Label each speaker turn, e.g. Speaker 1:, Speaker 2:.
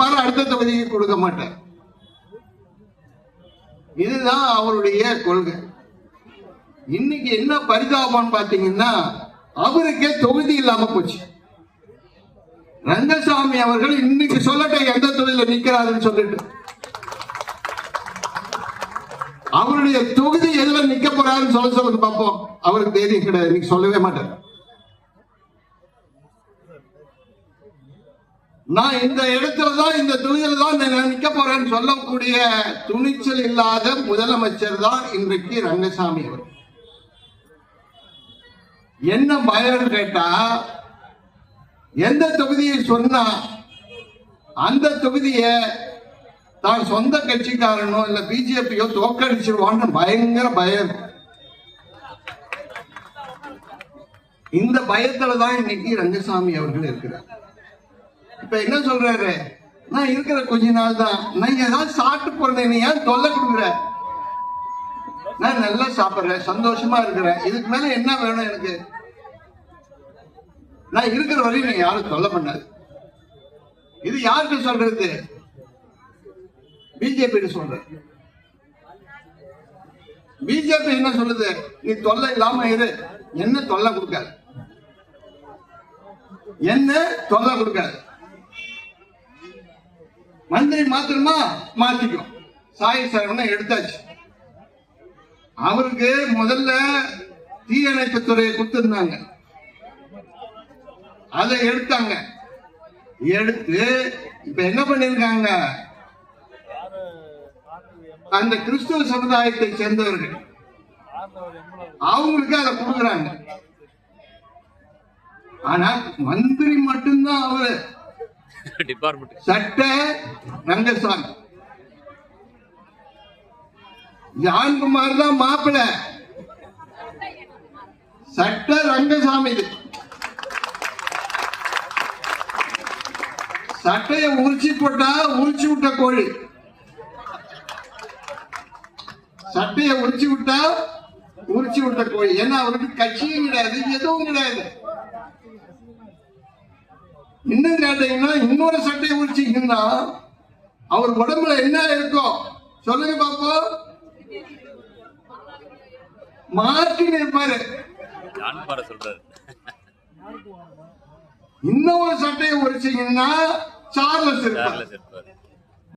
Speaker 1: கொடுப்பாரு அடுத்த தொகுதிக்கு கொடுக்க மாட்டார் இதுதான் அவருடைய கொள்கை. இன்னைக்கு என்ன பரிதாபம்னு பாத்தீங்கன்னா அவருக்கே தொகுதி இல்லாம போச்சு. ரங்கசாமி அவர்கள் இன்னைக்கு சொல்லட்டும் எந்த தொழில நிக்கிறாருன்னு சொல்லிட்டு. அவருடைய தொகுதி எதுல நிக்க போறாருன்னு சொல்ல சொல்லுங்க பார்ப்போம். அவருக்கு தெரியும் கிடையாது. இன்னைக்கு சொல்லவே மாட்டார். நான் இந்த இடத்துல தான் இந்த துணியில தான் நான் நிக்க போறேன்னு சொல்லக்கூடிய துணிச்சல் இல்லாத முதலமைச்சர் தான் இன்றைக்கு ரங்கசாமி அவர் என்ன பயம் கேட்டா எந்த தொகுதியை சொன்னா அந்த தொகுதியை தான் சொந்த கட்சிக்காரனோ இல்ல பிஜேபியோ தோக்கடிச்சிருவான்னு பயங்கர பயம். இந்த பயத்துல தான் இன்னைக்கு ரங்கசாமி அவர்கள் இருக்கிறார். இப்ப என்ன சொல்றாரு? நான் இருக்கிற கொஞ்ச நாள் தான். நான் ஏதாவது சாப்பிட்டு போறேன் நீ ஏன் தொல்லை கொடுக்குற? நான் நல்லா சாப்பிடுறேன் சந்தோஷமா இருக்கிறேன். இதுக்கு மேல என்ன வேணும் எனக்கு? நான் இருக்கிற வரையும் நீ யாரும் தொல்லை பண்ணாது. இது யாருக்கு சொல்றது? பிஜேபி சொல்றது பிஜேபி என்ன சொல்லுது? நீ தொல்லை இல்லாம இரு. என்ன தொல்லை கொடுக்காது. என்ன தொல்லை கொடுக்காது. மந்திரி மாத்திரமா மாத்திக்கும். சாய் சரவண எடுத்தாச்சு. அவருக்கு முதல்ல தீயணைப்பு துறையை கொடுத்திருந்தாங்க. அதை எடுத்தாங்க. எடுத்து இப்ப என்ன பண்ணிருக்காங்க? அந்த கிறிஸ்துவ சமுதாயத்தை சேர்ந்தவர்கள். அவங்களுக்கு அதை கொடுக்குறாங்க. ஆனா மந்திரி மட்டும்தான் அவரு.
Speaker 2: டிபார்ட்மெண்ட்
Speaker 1: சட்ட ரங்கசாமி ஜான்குமார் தான் மாப்பிள. சட்ட ரங்கசாமி சட்டைய உரிச்சு போட்டா உரிச்சு விட்ட கோழி. சட்டைய உரிச்சு விட்டா உரிச்சு விட்ட கோழி. ஏன்னா அவருக்கு கட்சியும் கிடையாது எதுவும் கிடையாது. இன்னும் கேட்டீங்கன்னா இன்னொரு சட்டையை உரிச்சிங்கன்னா அவர் உடம்புல என்ன இருக்கும் சொல்லுங்க பாப்போம். மார்டின் இருப்பாரு இன்னொரு சட்டையை உரிச்சீங்கன்னா
Speaker 2: சார்லஸ் இருப்பாரு.